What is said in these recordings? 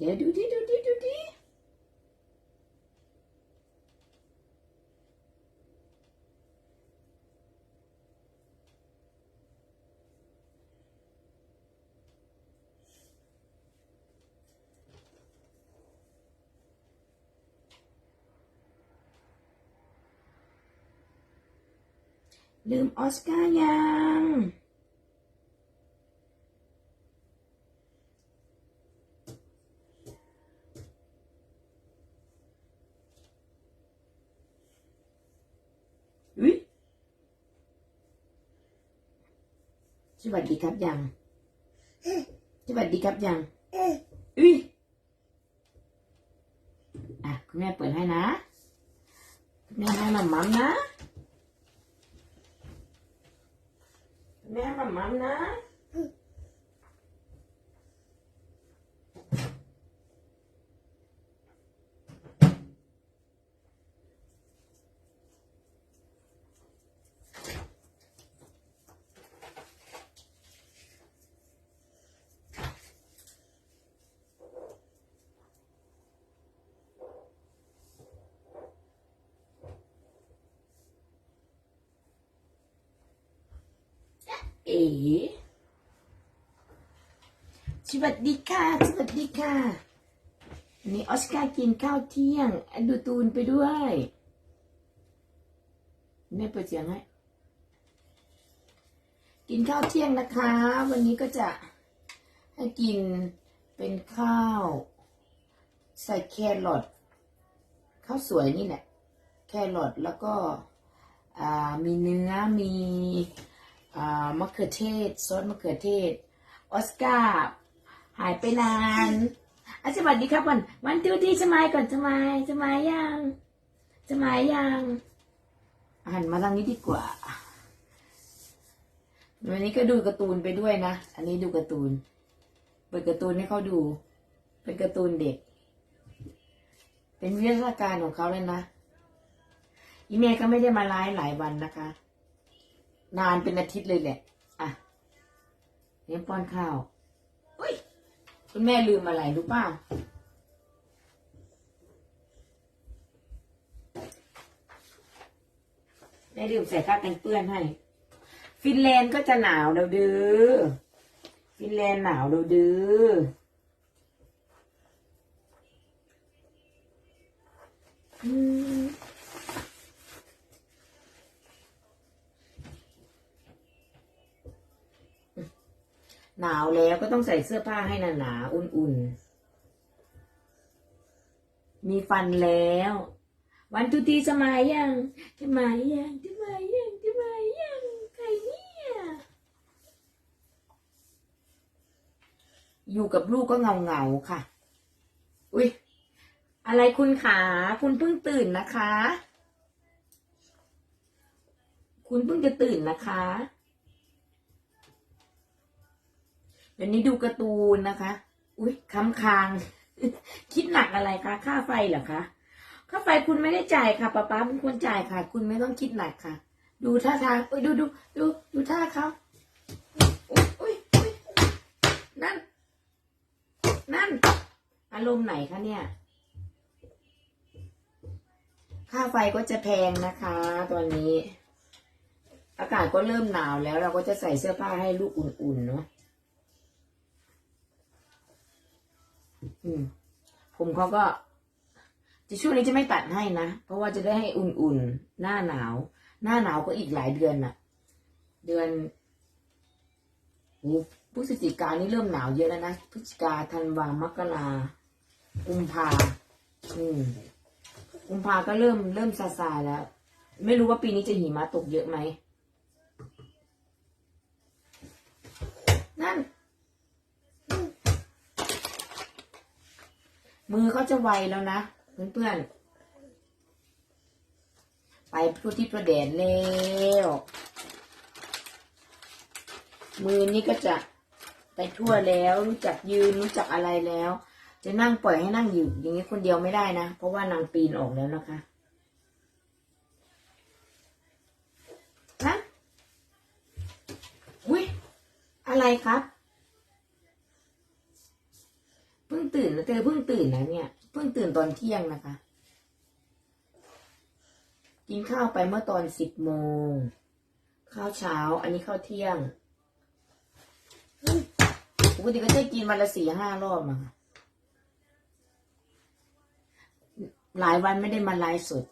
เดี๋ยวดูดิดูดิดูดิลืมออสการ์ยัง อุ๊ย สวัสดีครับยังสวัสดีครับยังอุ้ยอะคุณแม่เปิดให้นะคุณแม่ให้มัมมัมนะคุณแม่ให้มัมมัมนะเอ๋ สวัสดีค่ะ สวัสดีค่ะนนี้ออสการ์กินข้าวเที่ยงอะดูตูนไปด้วยแม่เปิดเสียงให้กินข้าวเที่ยงนะคะ วันนี้ก็จะให้กินเป็นข้าว ใส่แครอทข้าวสวยนี่แหละแครอทแล้วก็มีเนื้อมี มะเขือเทศซอสมะเขือเทศ ออสการ์หายไปนานอะสวัสดีครับวันวันดูดีสมายก่อนสมายสมายยังสมายยังหันมาทางนี้ดีกว่าวันนี้ก็ดูการ์ตูนไปด้วยนะ อันนี้ดูการ์ตูน เปิดการ์ตูนให้เขาดู เป็นการ์ตูนเด็ก เป็นวิทยาการของเขาเลยนะ อีเมลก็ไม่ได้มาไลฟ์หลายวันนะคะ นานเป็นอาทิตย์เลยแหละ อะเลี้ยงป้อนข้าวอุ้ย คุณแม่ลืมอะไรรู้ป่าแม่ลืมใส่ผ้ากันเปื้อนให้ ฟินแลนด์ก็จะหนาวแล้วเด้อฟินแลนด์หนาวแล้วเด้ออืม หนาวแล้วก็ต้องใส่เสื้อผ้าให้หนาๆอุ่นๆ มีฟันแล้ว วันทุตีสมัยยังสมัยยังสมัยยังสมัยยังใครเนี่ยอยู่กับลูกก็เงาเงาๆค่ะ อุ้ยอะไรคุณขาคุณเพิ่งตื่นนะคะ คุณเพิ่งจะตื่นนะคะ ดี๋ยวนี้ดูการ์ตูนนะคะ อุ้ยค้ำคาง คิดหนักอะไรคะ ค่าไฟเหรอคะ ค่าไฟคุณไม่ได้จ่ายค่ะป๊าป๊าเป็นคนจ่ายค่ะ คุณไม่ต้องคิดหนักค่ะ ดูท่าทางอุ้ยดูดูดูดูท่าเขาอุ้ยอุ้ยอุ้ยนั่น นั่น อารมณ์ไหนคะเนี่ย ค่าไฟก็จะแพงนะคะ ตอนนี้ อากาศก็เริ่มหนาวแล้วเราก็จะใส่เสื้อผ้าให้ลูกอุ่นๆเนาะ อืม ผมเขาก็จะช่วงนี้จะไม่ตัดให้นะ เพราะว่าจะได้ให้อุ่นๆ หน้าหนาว หน้าหนาวก็อีกหลายเดือนน่ะ เดือนโอ้พฤศจิกานี่เริ่มหนาวเยอะแล้วนะ พฤศจิกาธันวามกรากุมภาอืมกุมภาก็เริ่มเริ่มซาซาแล้ว ไม่รู้ว่าปีนี้จะหิมะตกเยอะไหม นั่น มือเขาจะไวแล้วนะเพื่อนๆไปพูดที่ประเด็นแล้วมือนี้ก็จะไปทั่วแล้วรู้จักยืนรู้จักอะไรแล้ว จะนั่งปล่อยให้นั่งอยู่อย่างนี้คนเดียวไม่ได้นะ เพราะว่านางปีนออกแล้วนะคะนะอุ้ยอะไรครับ เพิ่ง ตื่นนะเธอเพิ่งตื่นนะเนี่ย เพิ่งตื่นตอนเที่ยงนะคะ กินข้าวไปเมื่อตอนสิบโมง ข้าวเช้า อันนี้ข้าวเที่ยงปกติก็จะกินวันละสี่ห้ารอบอะค่ะหลายวันไม่ได้มาไลฟ์สด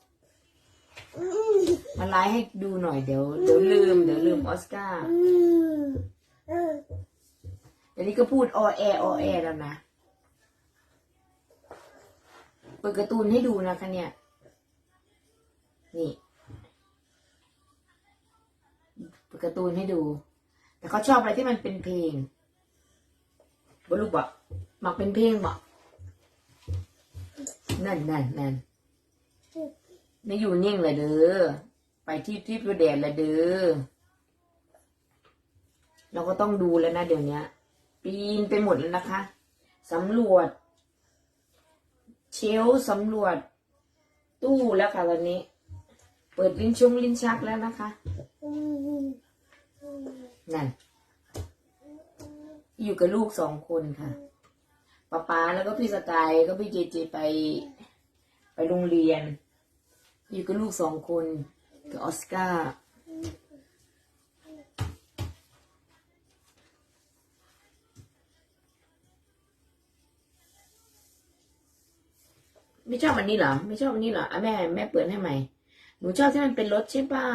มาไลฟ์ให้ดูหน่อยเดี๋ยวเดี๋ยวลืมเดี๋ยวลืมออสการ์เดี๋ยวนี้ก็พูดออแอออแอแล้วนะ เปิดการ์ตูนให้ดูนะคะเนี่ย นี่เปิดการ์ตูนให้ดู แต่เขาชอบอะไรที่มันเป็นเพลงบลูกบอกหมักเป็นเพลงบอกนั่นนั่นนั่นไม่อยู่นิ่งเลยเด้อ ไปที่ที่ประเดนเลยเด้อ เราก็ต้องดูแล้วนะเดี๋ยวนี้ปีนไปหมดแล้วนะคะสำรวจ เชลสำรวจ ตู้แล้วค่ะตอนนี้ เปิดลิ้นชงลิ้นชักแล้วนะคะนั่นอยู่กับลูกสองคนค่ะป๊าป๊าแล้วก็พี่สกายก็พี่เจเจไป ไปโรงเรียน อยู่กับลูกสองคนกับออสการ์ ไม่ชอบอันนี้เหรอ ไม่ชอบอันนี้เหรออะแม่แม่เปิดให้ใหม่ หนูชอบที่มันเป็นรถใช่เปล่า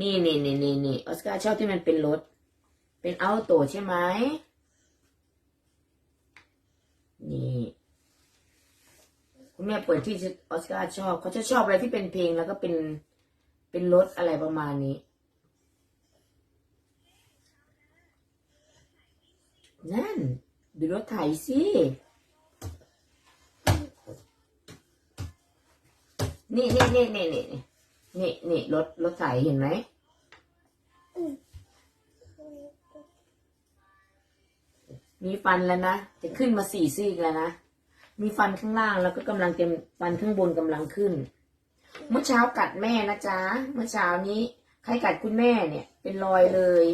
นี่นี่นี่นี่นี่ออสการ์ชอบที่มันเป็นรถ เป็นเอาโตใช่ไหม นี่ คุณแม่เปิดที่ออสการ์ชอบเขาจะชอบอะไรที่เป็นเพลงแล้วก็เป็นเป็นรถอะไรประมาณนี้นั่นดูรถไถสิ นี่นี่นี่นี่นี่นี่นี่รถรถไถเห็นไหมมีฟันแล้วนะ จะขึ้นมาสี่ซี่แล้วนะ มีฟันข้างล่างแล้วก็กำลังเต็มฟันข้างบนกำลังขึ้น เมื่อเช้ากัดแม่นะจ๊ะ เมื่อเช้านี้ใครกัดคุณแม่เนี่ย เป็นรอยเลย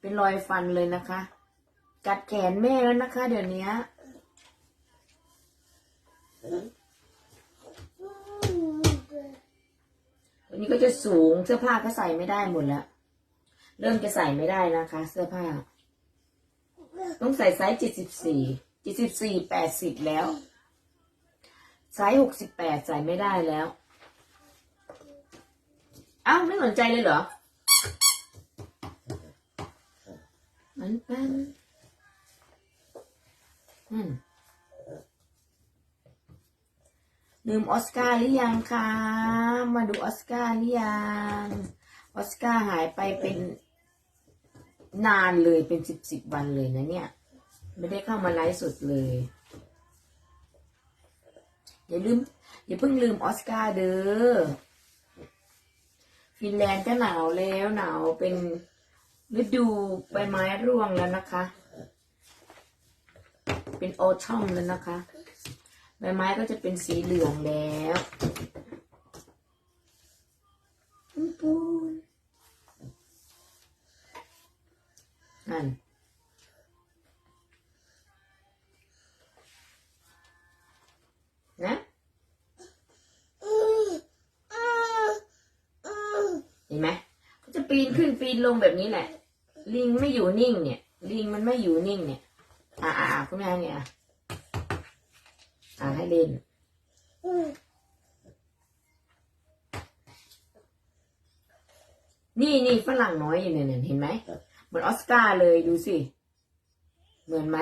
เป็นรอยฟันเลยนะคะ กัดแขนแม่แล้วนะคะ เดี๋ยวนี้วั นนี้ก็จะสูงเสื้อผ้าก็ใส่ไม่ได้หมดแล้ว เริ่มจะใส่ไม่ได้นะคะ เสื้อผ้า ต้องใส่ไซส์เจ็ดสิบสี่เจ็ดสิบสี่แปดสิบแล้ว ไซส์หกสิบแปดใส่ไม่ได้แล้วอ้าวไม่สนใจเลยเหรอ มันเป็นอืม ลืมออสการ์หรือยังคะมาดูออสการ์หรือยังออสการ์หายไปเป็นนานเลยเป็นสิบสิบวันเลยนะเนี่ย ไม่ได้เข้ามาไลฟ์สดเลยอย่าลืมอย่าเพิ่งลืมออสการ์เด้อฟินแลนด์ก็หนาวแล้วหนาวเป็นฤดูใบไม้ร่วงแล้วนะคะ เป็นโอทอมแล้วนะคะ ใบไม้ก็จะเป็นสีเหลืองแล้วปูนปูนนั่นนะเห็นไหมเขาจะปีนขึ้นปีนลงแบบนี้แหละ ลิงไม่อยู่นิ่งเนี่ย ลิงมันไม่อยู่นิ่งเนี่ย อ่าอ่าคุณแม่เนี่ย อาให้เล่นนี่นี่ฝรั่งน้อยอยู่เนี่ยเนี่ยเห็นไหมเหมือนออสการ์เลยดูสิ เหมือนไหม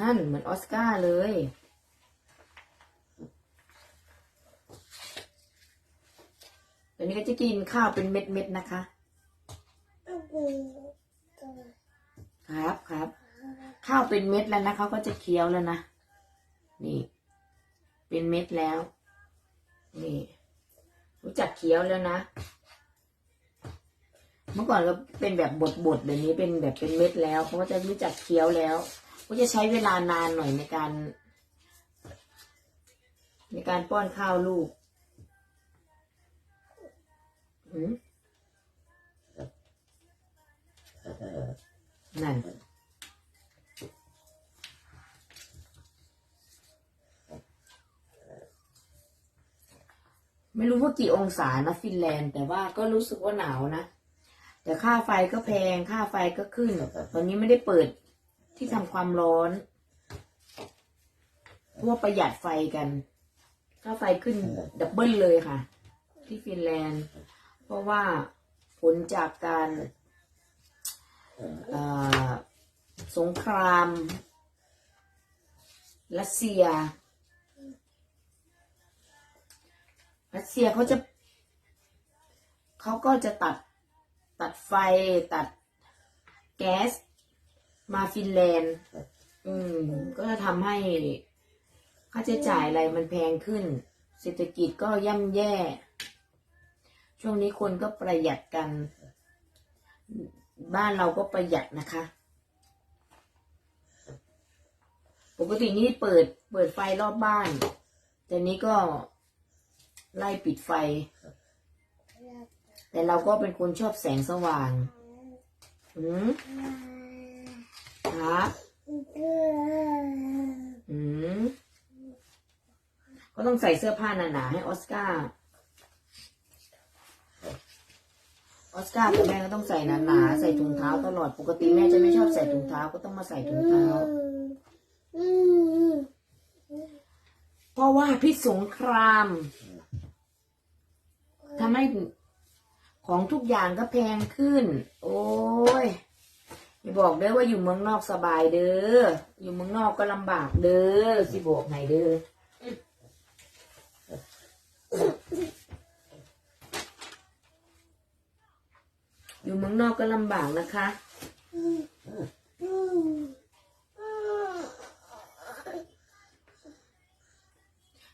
นั่นเหมือนออสการ์เลยเดี๋ยวนี้ก็จะกินข้าวเป็นเม็ดๆนะคะ ครับครับ ข้าวเป็นเม็ดแล้วนะเขาก็จะเคี้ยวแล้วนะ นี่ เป็นเม็ดแล้ว นี่ รู้จักเคี้ยวแล้วนะ เมื่อก่อนก็เป็นแบบบดๆแบบนี้เป็นแบบเป็นเม็ดแล้วเขาก็จะรู้จักเคี้ยวแล้วก็จะใช้เวลานานหน่อยในการ ในการป้อนข้าวลูกอืมนั่น ไม่รู้ว่ากี่องศานะฟินแลนด์ แต่ว่าก็รู้สึกว่าหนาวนะแต่ค่าไฟก็แพงค่าไฟก็ขึ้นแตอนนี้ไม่ได้เปิดที่ทำความร้อนเพราะว่าประหยัดไฟกัน ค่าไฟขึ้นดับเบิลเลยค่ะ ที่ฟินแลนด์ เพราะว่าผลจากการสงคราม รัสเซีย รัสเซียเขาจะ เขาก็จะตัดตัดไฟตัดแก๊ส มาฟินแลนด์ อืม ก็จะทำให้ค่าใช้จ่ายอะไรมันแพงขึ้น เศรษฐกิจก็ย่ำแย่ ช่วงนี้คนก็ประหยัดกัน บ้านเราก็ประหยัดนะคะ ปกตินี่เปิดเปิดไฟรอบบ้าน แต่นี้ก็ ไล่ปิดไฟ แต่เราก็เป็นคนชอบแสงสว่าง อืมครับอืมก็ต้องใส่เสื้อผ้าหนาๆให้ออสการ์ ออสการ์กับแม่ก็ต้องใส่หนาๆใส่ถุงเท้าตลอด ปกติแม่จะไม่ชอบใส่ถุงเท้าก็ต้องมาใส่ถุงเท้าเพราะว่าพิษสงคราม ทำให้ของทุกอย่างก็แพงขึ้น โอ้ยอย่าบอกเด้อว่าอยู่เมืองนอกสบายเด้อ อยู่เมืองนอกก็ลำบากเด้อสิบอกไหนเด้ออยู่เมืองนอกก็ลำบากนะคะ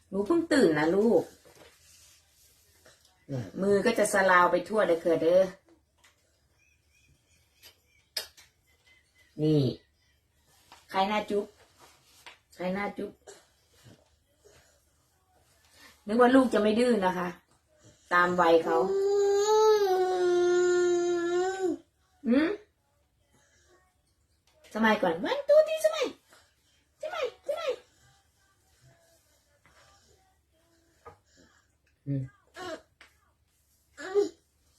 หนูเพิ่งตื่นนะลูก มือก็จะสลาวไปทั่วเลยเคอเด้อ นี่ ใครหน้าจุ๊บ ใครหน้าจุ๊บ นึกว่าลูกจะไม่ดื้อนะคะ ตามวัยเขาอืมสมัยก่อนวันตัวที่สมัยสมัยสมัยอืม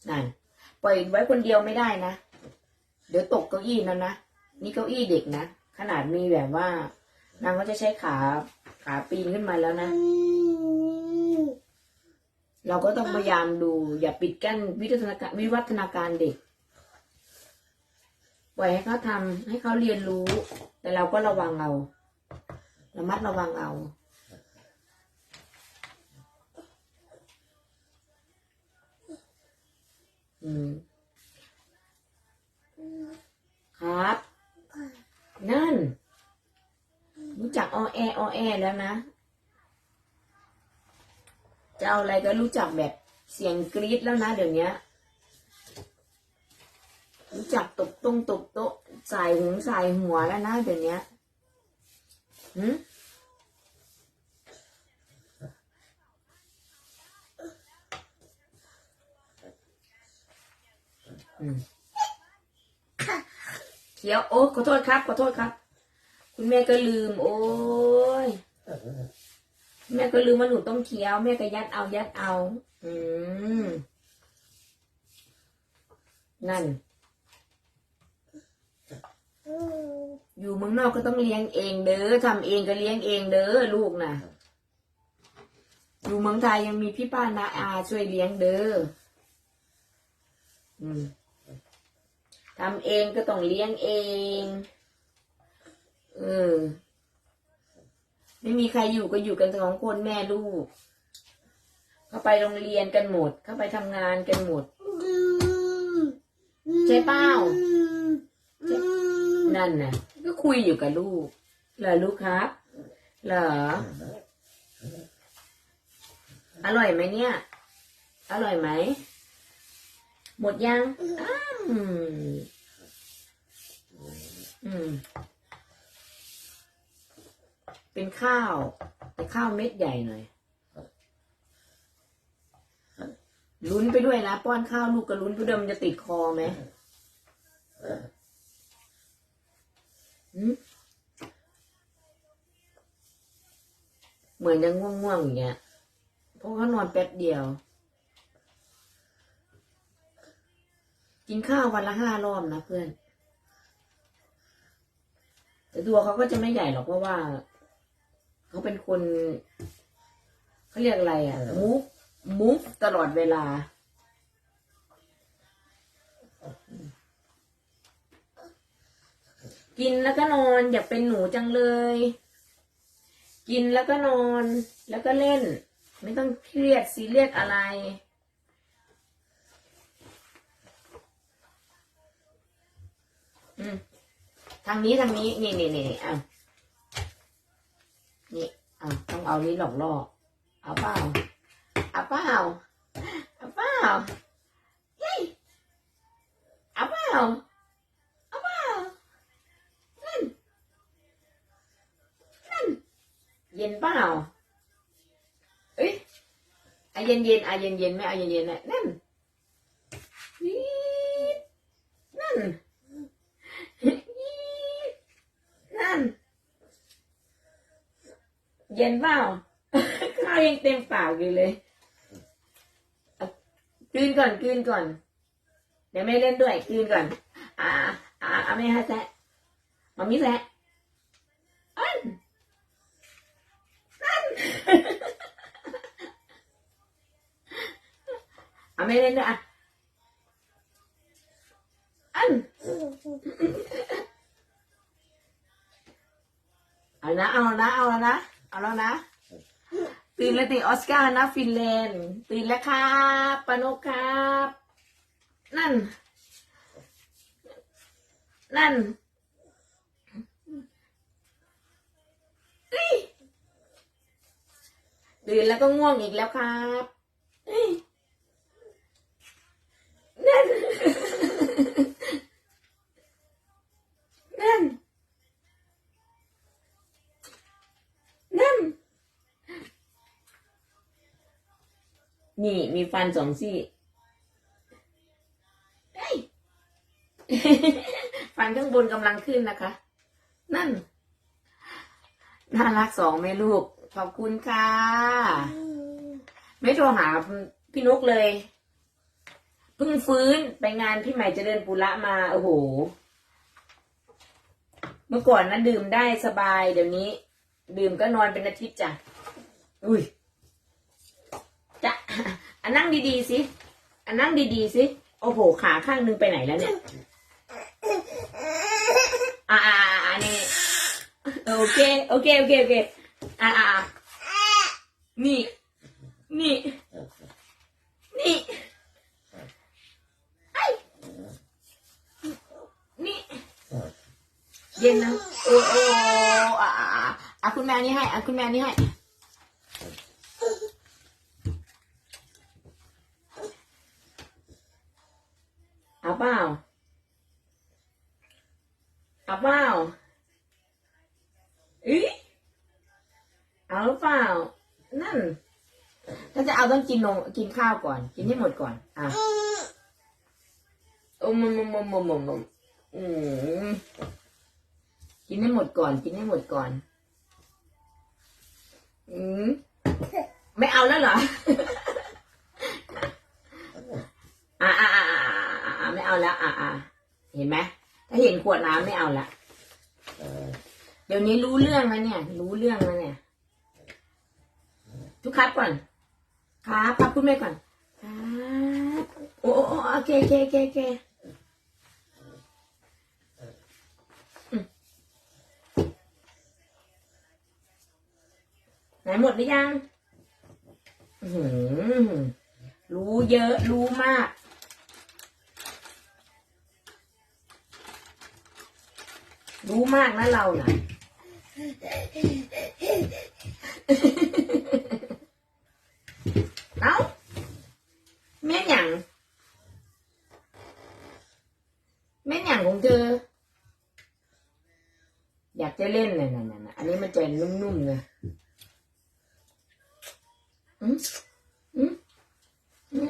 นั่น ปล่อยไว้คนเดียวไม่ได้นะ เดี๋ยวตกเก้าอี้นั่นนะ นี่เก้าอี้เด็กนะ ขนาดมีแบบว่านางก็จะใช้ขาขาปีนขึ้นมาแล้วนะ เราก็ต้องพยายามดู อย่าปิดกั้นวิวัฒนาการวิวัฒนาการเด็ก ปล่อยให้เขาทำให้เขาเรียนรู้ แต่เราก็ระวังเอา ระมัดระวังเอา อืม ครับ นั่น รู้จักออแอออแอแล้วนะ จะเอาอะไรก็รู้จักแบบเสียงกรี๊ดแล้วนะเดี๋ยวนี้รู้จักตบตรงตบโต๊ะใส่หูใส่หัวแล้วนะเดี๋ยวนี้หืม เขียวโอ้ขอโทษครับ ขอโทษครับ คุณแม่ก็ลืม โอ้ยแม่ก็ลืมว่าหนูต้องเคี้ยว แม่ก็ยัดเอายัดเอา อืม นั่น อยู่เมืองนอกก็ต้องเลี้ยงเองเด้อทำเองก็เลี้ยงเองเด้อลูกนะอยู่เมืองไทยยังมีพี่ป้านาอาช่วยเลี้ยงเด้อ อืม ทำเองก็ต้องเลี้ยงเอง เออ ไม่มีใครอยู่ก็อยู่กันสองคนแม่ลูก เข้าไปโรงเรียนกันหมด เข้าไปทำงานกันหมดใช่เปล่านั่นน่ะ ก็คุยอยู่กับลูก เหรอลูกครับ เหรอ อร่อยไหมเนี่ย อร่อยไหม หมดยังอ้ามอืม เป็นข้าว เป็นข้าวเม็ดใหญ่หน่อย ลุ้นไปด้วยนะ ป้อนข้าวลูกก็ลุ้นไปด้วยมันจะติดคอไหมหืมเหมือนจะง่วงๆอย่างเงี้ย เพราะราะเขานอนแป๊บเดียว กินข้าววันละห้ารอบนะเพื่อน แต่ตัวเขาก็จะไม่ใหญ่หรอกเพราะว่า เขาเป็นคนเขาเรียกอะไรอะมูฟมูฟตลอดเวลา กินแล้วก็นอนอย่าเป็นหนูจังเลย กินแล้วก็นอนแล้วก็เล่น ไม่ต้องเครียดซีเรียสอะไร อืม ทางนี้ทางนี้ นี่นี่นี่อะนี่อะต้องเอานี้หลอกล่อเอาเปล่าเอาเปล่าเอาเปล่าเฮ้ยเอาเปล่าเอาเปล่านั่นนั่นเย็นเปล่าเอ้ยอะเย็นเย็นอะเย็นเย็นไม่เอเย็นเย็นนะนั่นนวีดนั่น นั่น เย็นเปล่าข้าวยังเต็มปากอยู่เลยเอากลืนก่อนกลืนก่อน เดี๋ยวไม่เล่นด้วยกลืนก่อน อ่า อ่าเอาไม่ให้แซะมามิแซะอันนั่นเอาไม่เล่นด้วยอะอันเอานะเอานะเอาแล้วนะ เอาแล้วนะ ตื่นแล้วติออสการ์นะฟินแลนด์ตื่นแล้วครับปานุกครับ นั่น นั่นเอ้ยตื่นแล้วก็ง่วงอีกแล้วครับเอ้ยนั่น นั่น นั่น นี่มีฟันสองซี่เฮ้ฟันข้างบนกำลังขึ้นนะคะ นั่น น่ารักสองแม่ลูก ขอบคุณค่ะ ไม่โทรหาพี่นุกเลยเพิ่งฟื้นไปงานพี่ใหม่เจริญปุระมา โอ้โห เมื่อก่อนนะดื่มได้สบายเดี๋ยวนี้ ดื่มก็นอนเป็นอาทิตย์จ้ะ อุ้ยจะอันนั่งดีๆสิอันนั่งดีๆสิ โอ้โห ขาข้างนึงไปไหนแล้วเนี่ย อ่าอ่าอ่านี่โอเค โอเค โอเค โอเค อ่าอ่านี่ นี่ นี่ไอ้นี่ เย็นนะ โอ้โอ้อะ อะอะอะคุณแม่นี่ให้อะคุณแม่นี่ให้ เอาเปล่า เอาเปล่าอีเอาหรือเปล่า นั่น ถ้าจะเอาต้องกินนมกินข้าวก่อน กินให้หมดก่อน อะโอ้มมมมมมมอืมกินให้หมดก่อน กินให้หมดก่อน อืมไม่เอาแล้วเหรอ อ่าอ่าอ่าอ่าไม่เอาแล้ว อ่าอ่าเห็นไหมถ้าเห็นขวดน้ำไม่เอาละเดี๋ยวนี้รู้เรื่องแล้วเนี่ย รู้เรื่องแล้วเนี่ย ทุกครับก่อน ครับครับคุณแม่ก่อน ครับ โอ้โอ้โอ้โอเคโอเคโอเคโอเค ไหนหมดหรือยังรู้เยอะ รู้มาก รู้มากนะเราน่ะ เอ้าแม่นหยังแม่นหยังของเธอ อยากจะเล่นเลยนะนะอันนี้มันจะนุ่มๆเลย อืมอืมอืม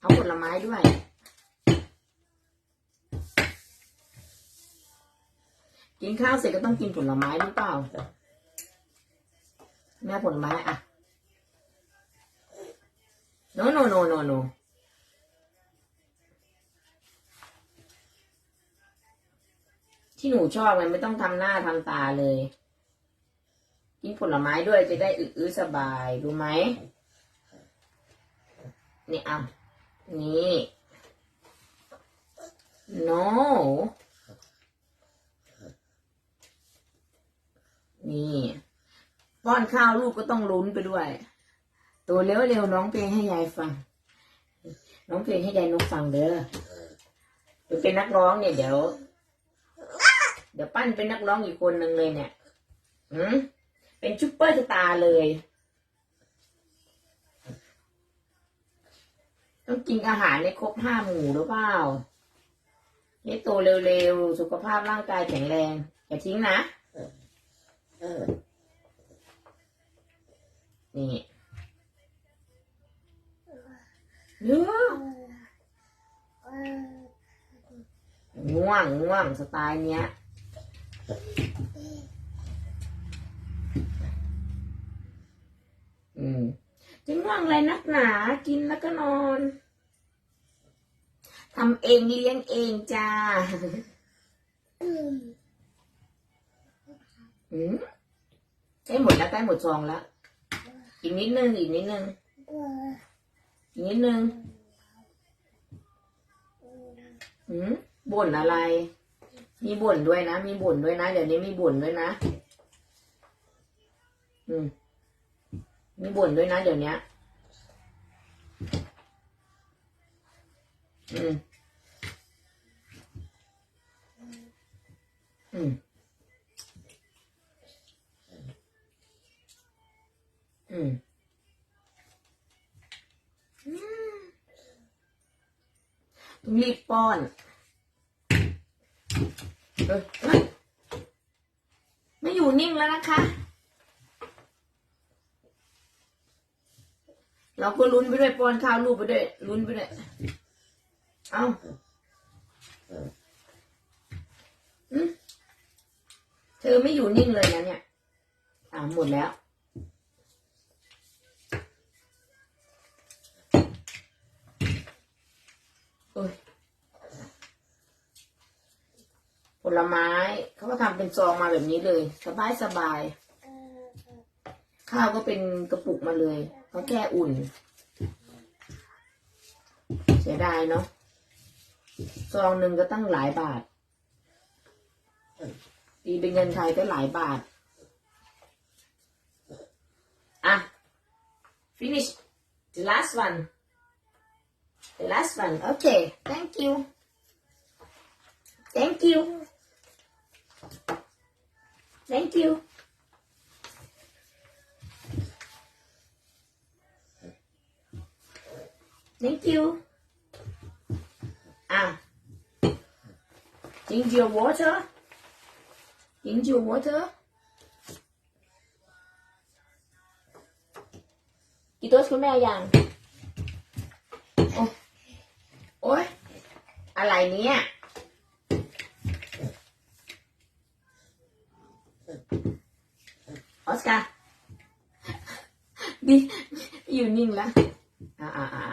เอาผลไม้ด้วย กินข้าวเสร็จก็ ต้องกินผลไม้หรือเปล่า แม่ผลไม้อะ no no no no no ที่หนูชอบมันไม่ต้องทำหน้าทำตาเลย กินผลไม้ด้วยจะได้อื้อสบาย รู้ไหมนี่อะนี่ no นี่ ป้อนข้าวลูกก็ต้องลุ้นไปด้วย ตัวเร็วๆน้องเพลงให้ยายฟังน้องเพลงให้ยายนกฟังเด้อเป็นนักร้องเนี่ยเดี๋ยว เดี๋ยวปั้นเป็นนักร้องอีกคนหนึ่งเลยเนี่ยอืมเป็นชุปเปอร์สตาร์เลย ต้องกินอาหารในครบห้าหมู่หรือเปล่าให้โตเร็วๆ สุขภาพร่างกายแข็งแรง อย่าทิ้งนะ นี่เนื้อง่วงง่วงสไตล์เนี้ยอืมจะง่วงอะไรนักหนากินแล้วก็นอนทำเองเลี้ยงเองจ้า อืมใกล้หมดแล้วใกล้หมดซองแล้ว อีกนิดนึง อีกนิดนึง อีกนิดนึง อืมบ่นอะไร มีบ่นด้วยนะ มีบ่นด้วยนะ เดี๋ยวนี้มีบ่นด้วยนะ อืม มีบ่นด้วยนะ เดี๋ยวนี้อืม อืม อืมต้องรีบป้อนเอ้ยเอ้ยไม่อยู่นิ่งแล้วนะคะ เราก็ลุ้นไปด้วยป้อนข้าวลูกไปด้วยลุ้นไปด้วย เอาอืมเธอไม่อยู่นิ่งเลยนะเนี่ย อ่าหมดแล้ว ผลไม้ เขาก็ทำเป็นซองมาแบบนี้เลย สบายสบาย ข้าวก็เป็นกระปุกมาเลยเขาแค่อุ่น เสียดายเนาะซองหนึ่งก็ตั้งหลายบาทตีเป็นเงินไทยก็หลายบาท อะ finish the last one the last one okay thank you thank you thank you thank you อะ drink your water drink your water กี่ตัวคุณแม่ยังโอ้โอ้ยอะไรเนี่ย ออสการ์ดิอยู่นิ่งแล้วอ่าอ่าอ่า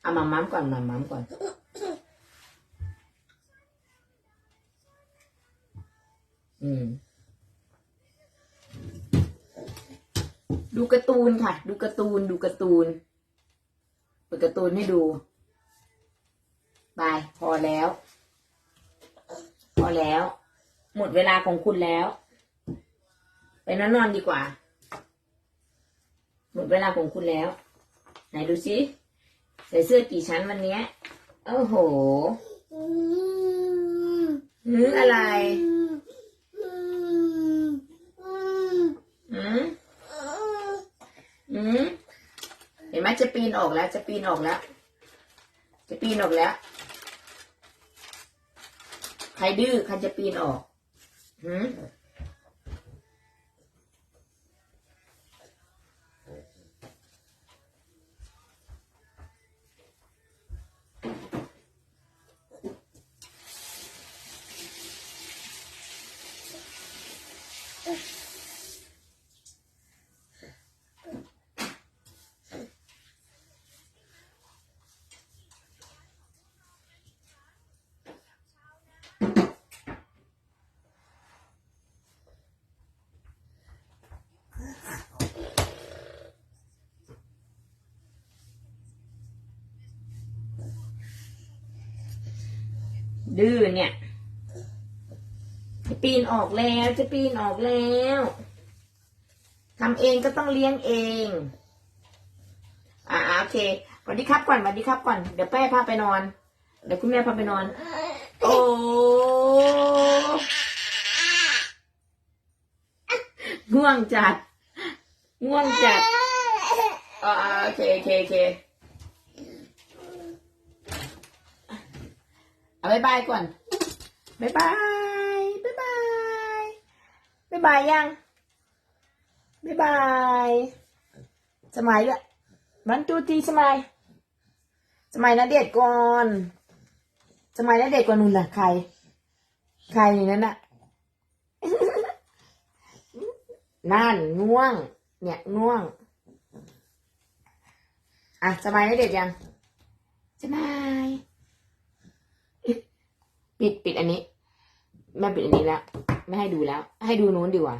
เอามาม้ามก่อนมาม้ามก่อนอืมดูการ์ตูนค่ะ ดูการ์ตูน ดูการ์ตูน เปิดการ์ตูนให้ดูไปพอแล้ว พอแล้ว หมดเวลาของคุณแล้วไป นอนนอนดีกว่า หมดเวลาของคุณแล้ว ไหนดูสิใส่เสื้อกี่ชั้นวันนี้โอ้โหหืออะไรอืมอืมเห็นไหมจะปีนออกแล้ว จะปีนออกแล้ว จะปีนออกแล้ว ใครดื้อใครจะปีนออกหืม ดื้อเนี่ยจะปีนออกแล้วจะปีนออกแล้วทำเองก็ต้องเลี้ยงเอง อ่าโอเคสวัสดีครับก่อนสวัสดีครับก่อน เดี๋ยวแป้พาไปนอน เดี๋ยวคุณแม่พาไปนอน โอ้ง่วงจัด ง่วงจัดอ่าโอเคโอเคโอเค เอาบายบายก่อนบายบายบายบายบายบายยังบายบายสมัยด้วยมันตูตีสมัย สมัยนะเด็ดก่อน สมัยนะเด็กกว่านุ่นล่ะใคร ใครในนั้นน่ะนั่นง่วง เนี่ยง่วง อะสมัยนะเด็กยังสมัย ปิดปิดอันนี้ แม่ปิดอันนี้แล้ว ไม่ให้ดูแล้ว ให้ดูนู้นดีกว่า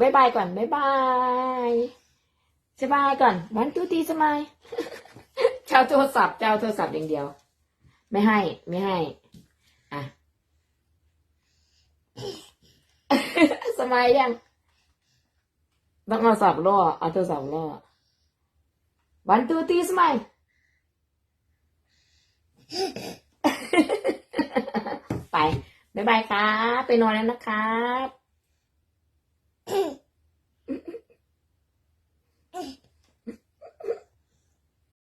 บายบายก่อนบายบายสบายก่อน วันตูตีสบายเจ้าโทรศัพท์เจ้าโทรศัพท์อย่างเดียว ไม่ให้ ไม่ให้ อะสมัยยังต้องเอาสับล่อเอาโทรศัพท์ล่อวันตูตีสมัย ไป บ๊ายบายครับ ไปนอนแล้วนะครับ